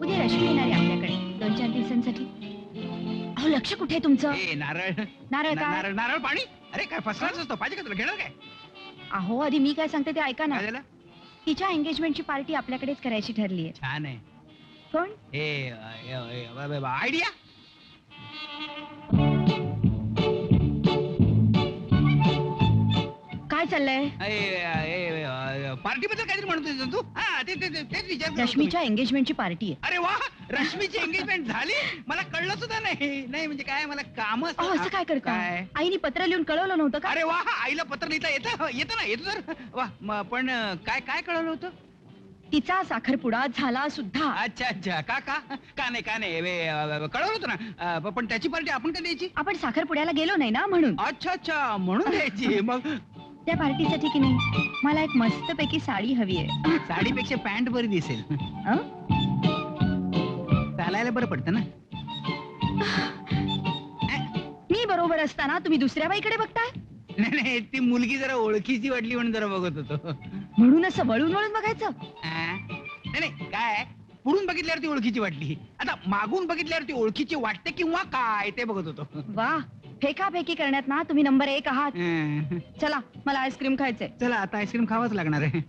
उद्या रश्मी येणार आहे आपल्याकडे दोन चार दिवसांसाठी. अहो लक्ष कुठे आहे तुमचं? ए नारळ. नारळ ना- काय नारळ नारळ पाणी? अरे काय फसलाच असतो. पाहिजे का तुला? घेणार काय? अहो आधी मी काय सांगते ते ऐका ना. काय झालं तिच्या एंगेजमेंटची पार्टी आपल्याकडेच करायची ठरली आहे छान आहे. कोण? हे आयडिया? चाललंय? पार्टी बद्दल काहीतरी तू? हा ते ते- ते- तेच विचार करत होतो मी. रश्मीच्या एंगेजमेंटची पार्टी आहे. अरे वा रश्मीची एंगेजमेंट झाली? मला कळलं सुद्धा नाही. नाही म्हणजे काय मला काम अहो असं काय करता? आईने पत्र लिहून कळवलं नव्हतं का? अरे वा आईला पत्र लिहिता येतं? येतं ना येतो तर. वा म- पण अं, काय काय कळवलं होतं? तिचा साखरपुडा झाला सुद्धा. अच्छा अच्छा. का का? का नाही का नाही? वे, अं, कळवलं होतं ना. अं, पण त्याची पार्टी आपण का द्यायची? आपण साखरपुड्याला गेलो नाही ना म्हणून. अच्छा अच्छा. म्हणून द्यायची. मग त्या पार्टीसाठी की नाही मला एक मस्तपैकी साडी हवी आहे. साडीपेक्षा पॅन्ट बरी दिसेल. अं? चालायला बरं पडतं ना? मी बरोबर असताना तुम्ही दुसऱ्या बाईकडे बघताय? नाही नाही ती मुलगी जरा ओळखीची वाटली म्हणून जरा बघत होतो. म्हणून असं वळून वळून बघायचं? आ? नाही नाही काय? पुढून बघितल्यावर ती ओळखीची वाटली. आता मागून बघितल्यावर ती ओळखीची वाटते किंवा काय ते बघत होतो. वा फेकाफेकी करण्यात ना तुम्ही नंबर एक आहात. चला मला आईस्क्रीम खायचंय. चला आता आईस्क्रीम खावाच लागणार आहे.